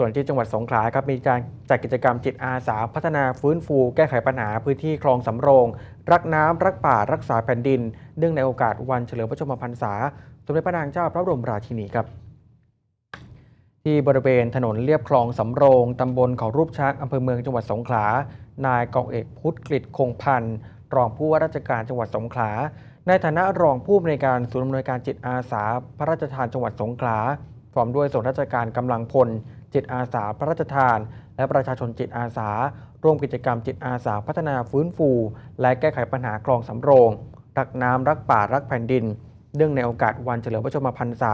ส่วนที่จังหวัดสงขลาครับมีการจัดกิจกรรมจิตอาสาพัฒนาฟื้นฟู แก้ไขปัญหาพื้นที่คลองสำโรง รักน้ำรักป่ารักษาแผ่นดิน เนื่องในโอกาสวันเฉลิมพระชนมพรรษา สมเด็จพระนางเจ้าพระบรมราชินีครับ ที่บริเวณถนนเลียบคลองสำโรงตำบลเขารูปช้างอำเภอเมืองจังหวัดสงขลานายกองเอกพุทธกฤษคงพันธ์รองผู้ว่าราชการจังหวัดสงขลาในฐานะรองผู้อำนวยการศูนย์อำนวยการจิตอาสา พระราชทานจังหวัดสงขลาพร้อมด้วยส่วนราชการกำลังพล จิตอาสาพระราชทาน และประชาชนจิตอาสา ร่วมกิจกรรมจิตอาสาพัฒนาฟื้นฟู และแก้ไขปัญหาคลองสำโรง รักน้ำรักป่ารักแผ่นดิน เนื่องในโอกาสวันเฉลิมพระชนมพรรษา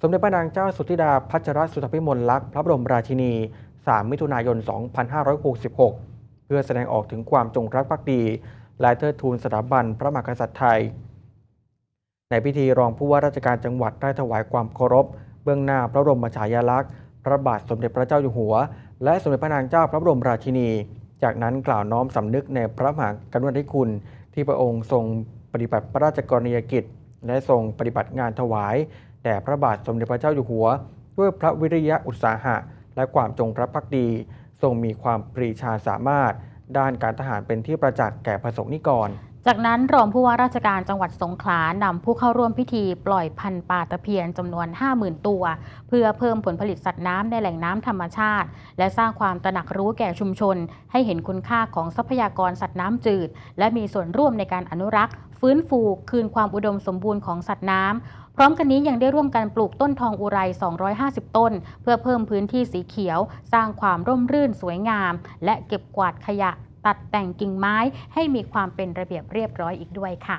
สมเด็จพระนางเจ้าสุธิดาพัชรสุทธพิมลลักษณ์พระบรมราชินี 3 มิถุนายน 2566 เพื่อแสดงออกถึงความจงรักภักดี และเทิดทูนสถาบันพระมหากษัตริย์ไทยในพิธีรองผู้ว่าราชการจังหวัดได้ถวายความเคารพ เบื้องหน้าพระบรมฉายาลักษณ์ พระบาทสมเด็จพระเจ้าอยู่หัว และสมเด็จพระนางเจ้าพระบรมราชินี จากนั้นกล่าวน้อมสำนึกในพระมหากรุณาธิคุณ ที่พระองค์ทรงปฏิบัติพระราชกรณียกิจ และทรงปฏิบัติงานถวายแด่พระบาทสมเด็จพระเจ้าอยู่หัว ด้วยพระวิริยะอุตสาหะ และความจงรักภักดี ทรงมีความปรีชาสามารถ ด้านการทหารเป็นที่ประจักษ์แก่ประสงค์นิกร จากนั้นรองผู้ว่าราชการจังหวัดสงขลานำผู้เข้าร่วมพิธีปล่อยพันธุ์ปลาตะเพียนจำนวน 50,000 ตัว เพื่อเพิ่มผลผลิตสัตว์น้ำในแหล่งน้ำธรรมชาติ และสร้างความตระหนักรู้แก่ชุมชน ให้เห็นคุณค่าของทรัพยากรสัตว์น้ำจืด และมีส่วนร่วมในการอนุรักษ์ ฟื้นฟูคืนความอุดมสมบูรณ์ของสัตว์น้ำพร้อมกันนี้ยังได้ร่วมกันปลูกต้นทองอุไร 250 ต้น เพื่อเพิ่มพื้นที่สีเขียว สร้างความร่มรื่นสวยงาม และเก็บกวาดขยะ ตัดแต่งกิ่งไม้ให้มีความเป็นระเบียบเรียบร้อยอีกด้วยค่ะ